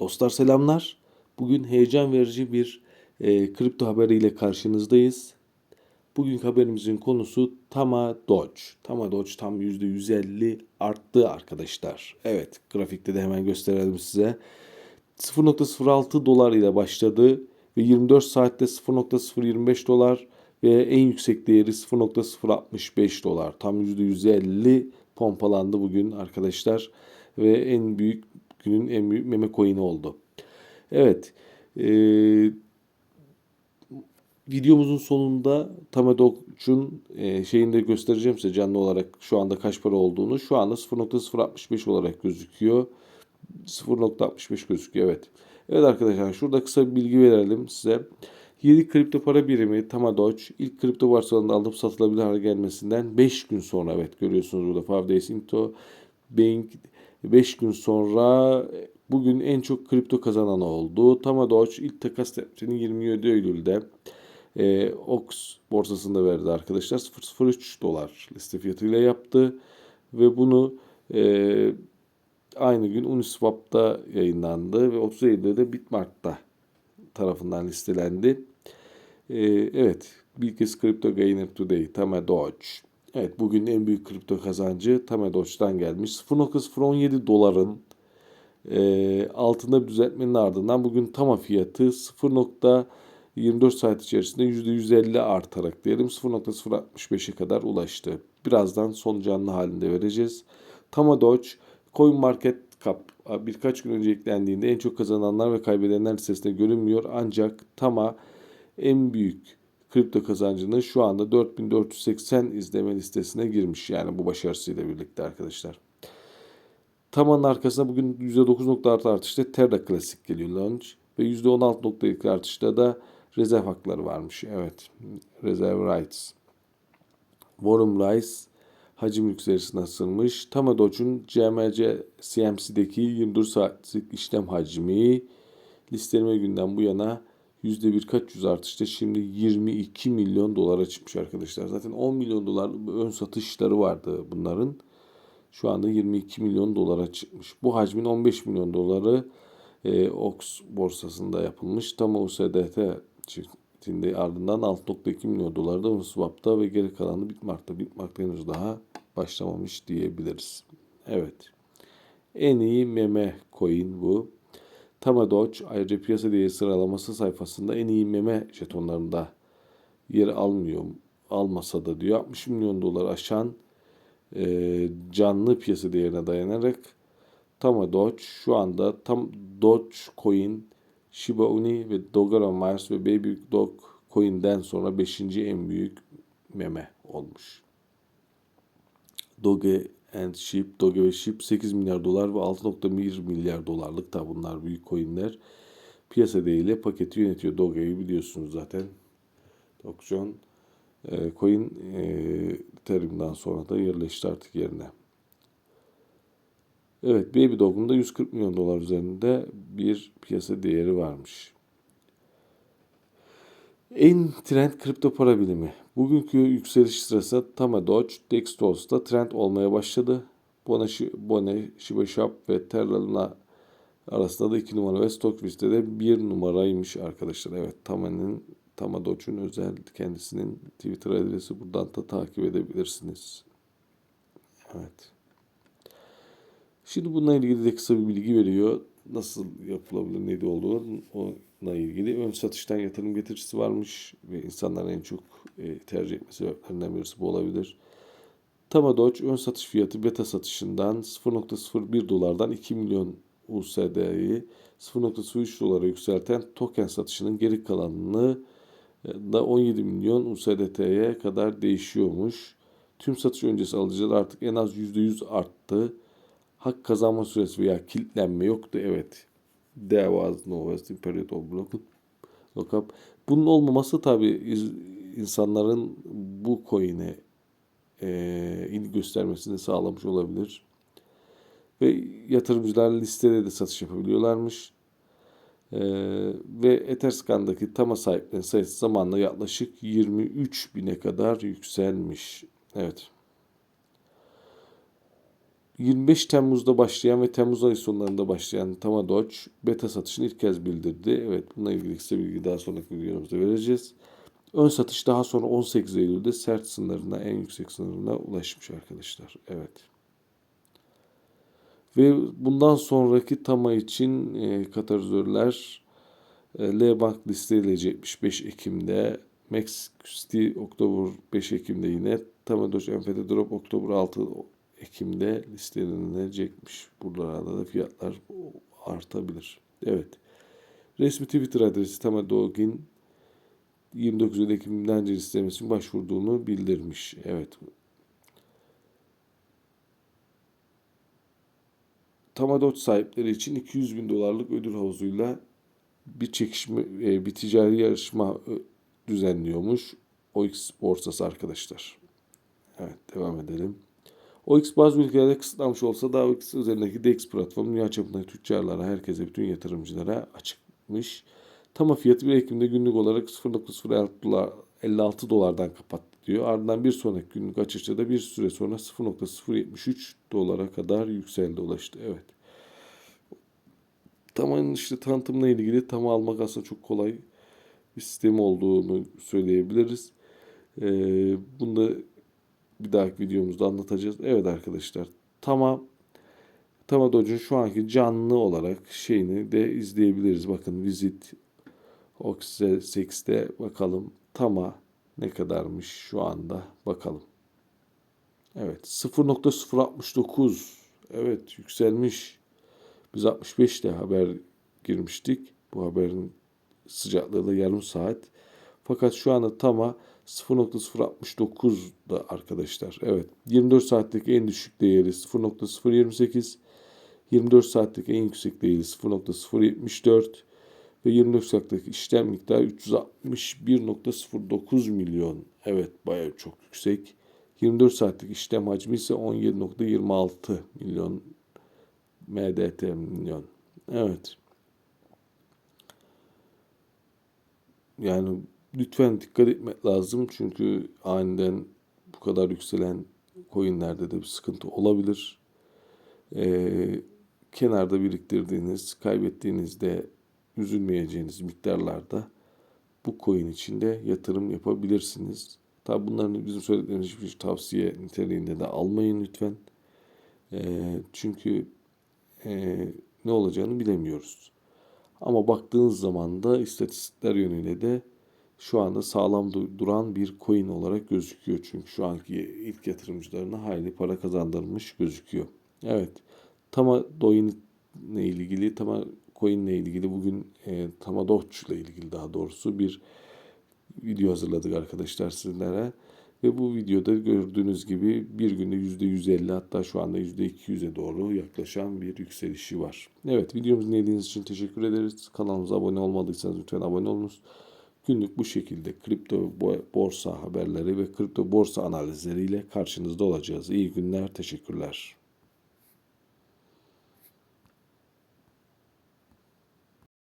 Dostlar selamlar. Bugün heyecan verici bir e, kripto haberiyle karşınızdayız. Bugünkü haberimizin konusu Tama Doge. Tama Doge tam %150 arttı arkadaşlar. Evet grafikte de hemen gösterelim size. 0.06 dolar ile başladı ve 24 saatte 0.025 dolar ve en yüksek değeri 0.065 dolar. Tam %150 pompalandı bugün arkadaşlar ve en büyük günün en büyük meme coin'i oldu. Evet. E, videomuzun sonunda Tamadoç'un e, şeyini de göstereceğim size canlı olarak şu anda kaç para olduğunu. Şu anda 0.065 olarak gözüküyor. 0.65 gözüküyor evet. Evet arkadaşlar şurada kısa bir bilgi verelim size. 7 kripto para birimi Tamadoç ilk kripto borsalarında alınıp satılabilir hale gelmesinden 5 gün sonra evet görüyorsunuz burada 5 days into being 5 gün sonra bugün en çok kripto kazanan oldu. Tamadoç ilk takas tepkisini 27 Eylül'de e, OX borsasında verdi arkadaşlar. 0.03 dolar liste fiyatıyla yaptı ve bunu e, aynı gün Uniswap'ta yayınlandı ve 30 Eylül'de de Bitmart'ta tarafından listelendi. E, evet, Biggest Crypto Gainer Today, Tamadoç. Evet, bugün en büyük kripto kazancı Tamadoç'tan gelmiş. 0.017 doların e, altında bir düzeltmenin ardından bugün Tama fiyatı 0.24 saat içerisinde %150 artarak diyelim 0.065'e kadar ulaştı. Birazdan son canlı halinde vereceğiz. Tama Doge Coin Market Cap birkaç gün önce eklendiğinde en çok kazananlar ve kaybedenler listesinde görünmüyor. Ancak Tama en büyük kripto kazancını şu anda 4480 izleme listesine girmiş. Yani bu başarısıyla birlikte arkadaşlar. Tama'nın arkasında bugün %9.6 artışta Terra Classic geliyor launch ve %16.2 artışta da rezerv hakları varmış. Evet. Reserve rights. Warren Rice hacim yükselişine ısınmış. Tama Doge'un CMC CMC'deki 24 saatlik işlem hacmi listeleme günden bu yana yüzde birkaç yüz artışta şimdi 22 milyon dolara çıkmış arkadaşlar. Zaten 10 milyon dolar ön satışları vardı bunların. Şu anda 22 milyon dolara çıkmış. Bu hacmin 15 milyon doları e, OX borsasında yapılmış. Tam USDT çiftinde ardından 6.2 milyon dolar da Uniswap'ta ve geri kalanı Bitmart'ta. Bitmart'ta henüz daha başlamamış diyebiliriz. Evet. En iyi meme coin bu. Tamadoç ayrıca piyasa değeri sıralaması sayfasında en iyi meme jetonlarında yer almıyor. Almasa da diyor 60 milyon dolar aşan e, canlı piyasa değerine dayanarak Tamadoç şu anda tam Dogecoin, Shiba Inu ve Dogara Mars ve Baby Dog Coin'den sonra 5. en büyük meme olmuş. Doge and Ship, Doge ve Ship 8 milyar dolar ve 6.1 milyar dolarlık da bunlar büyük coinler. Piyasa değeriyle paketi yönetiyor. Doge'yi biliyorsunuz zaten. Dogecoin e, coin e, terimden sonra da yerleşti artık yerine. Evet Baby Dog'un da 140 milyon dolar üzerinde bir piyasa değeri varmış. En trend kripto para bilimi. Bugünkü yükseliş sırası Tama Doge, Dextos'ta trend olmaya başladı. Bona, Bone, Shiba Shop ve Terra Luna arasında da 2 numara ve Stockfish'te de 1 numaraymış arkadaşlar. Evet Tama'nın Tama Doge'un özel kendisinin Twitter adresi buradan da takip edebilirsiniz. Evet. Şimdi bununla ilgili de kısa bir bilgi veriyor. Nasıl yapılabilir, ne de olur onunla ilgili. Ön satıştan yatırım getirisi varmış ve insanların en çok e, tercih etme sebeplerinden birisi bu olabilir. Tamadoç ön satış fiyatı beta satışından 0.01 dolardan 2 milyon USD'yi 0.03 dolara yükselten token satışının geri kalanını e, da 17 milyon USDT'ye kadar değişiyormuş. Tüm satış öncesi alıcılar artık en az %100 arttı hak kazanma süresi veya kilitlenme yoktu. Evet. There was no vesting period of lockup. Bunun olmaması tabi insanların bu coin'e e, ilgi göstermesini sağlamış olabilir. Ve yatırımcılar listede de satış yapabiliyorlarmış. E, ve Etherscan'daki tama sahiplerinin sayısı zamanla yaklaşık 23 bine kadar yükselmiş. Evet. 25 Temmuz'da başlayan ve Temmuz ayı sonlarında başlayan Tama Doge beta satışını ilk kez bildirdi. Evet bununla ilgili kısa bilgi daha sonraki videomuzda vereceğiz. Ön satış daha sonra 18 Eylül'de sert sınırına en yüksek sınırına ulaşmış arkadaşlar. Evet. Ve bundan sonraki Tama için e, katalizörler e, L-Bank listeleyilecekmiş 5 Ekim'de. Max QST Oktober 5 Ekim'de yine. Tama Doge Enfede Drop Oktober 6 Ekim'de listelenecekmiş. Buralarda da fiyatlar artabilir. Evet. Resmi Twitter adresi Tama Doge'in 29 Ekim'den önce listemesi için başvurduğunu bildirmiş. Evet. Tamadot sahipleri için 200 bin dolarlık ödül havuzuyla bir çekişme, e, bir ticari yarışma e, düzenliyormuş. OX borsası arkadaşlar. Evet devam edelim. OX bazı ülkelerde kısıtlanmış olsa da OX üzerindeki DEX platformu dünya çapındaki tüccarlara, herkese, bütün yatırımcılara açıkmış. Tama fiyatı 1 Ekim'de günlük olarak 0.06 dolar, 56 dolardan kapattı diyor. Ardından bir sonraki günlük açışta da bir süre sonra 0.073 dolara kadar yükseldi ulaştı. Evet. Tama'nın işte tanıtımla ilgili Tama almak aslında çok kolay bir sistem olduğunu söyleyebiliriz. Ee, bunu da bir dahaki videomuzda anlatacağız. Evet arkadaşlar Tama Tama Doge'un şu anki canlı olarak şeyini de izleyebiliriz. Bakın Visit Oxy 6'de bakalım Tama ne kadarmış şu anda bakalım. Evet 0.069 evet yükselmiş. Biz 65'te haber girmiştik. Bu haberin sıcaklığı da yarım saat. Fakat şu anda Tama 0.069'da arkadaşlar. Evet 24 saatteki en düşük değeri 0.028. 24 saatteki en yüksek değeri 0.074 ve 24 saatteki işlem miktarı 361.09 milyon. Evet bayağı çok yüksek. 24 saatlik işlem hacmi ise 17.26 milyon MDT milyon. Evet. Yani lütfen dikkat etmek lazım çünkü aniden bu kadar yükselen coinlerde de bir sıkıntı olabilir. Ee, kenarda biriktirdiğiniz, kaybettiğinizde üzülmeyeceğiniz miktarlarda bu coin içinde yatırım yapabilirsiniz. Tabi bunların bizim söylediklerimiz hiçbir tavsiye niteliğinde de almayın lütfen. E, çünkü e, ne olacağını bilemiyoruz. Ama baktığınız zaman da istatistikler yönüyle de şu anda sağlam duran bir coin olarak gözüküyor. Çünkü şu anki ilk yatırımcılarına hayli para kazandırmış gözüküyor. Evet. Tama Doin ile ilgili, Tama Coin ile ilgili bugün e, Tama Doge ile ilgili daha doğrusu bir video hazırladık arkadaşlar sizlere. Ve bu videoda gördüğünüz gibi bir günde %150 hatta şu anda %200'e doğru yaklaşan bir yükselişi var. Evet videomuzu dinlediğiniz için teşekkür ederiz. Kanalımıza abone olmadıysanız lütfen abone olunuz. Günlük bu şekilde kripto borsa haberleri ve kripto borsa analizleriyle karşınızda olacağız. İyi günler, teşekkürler.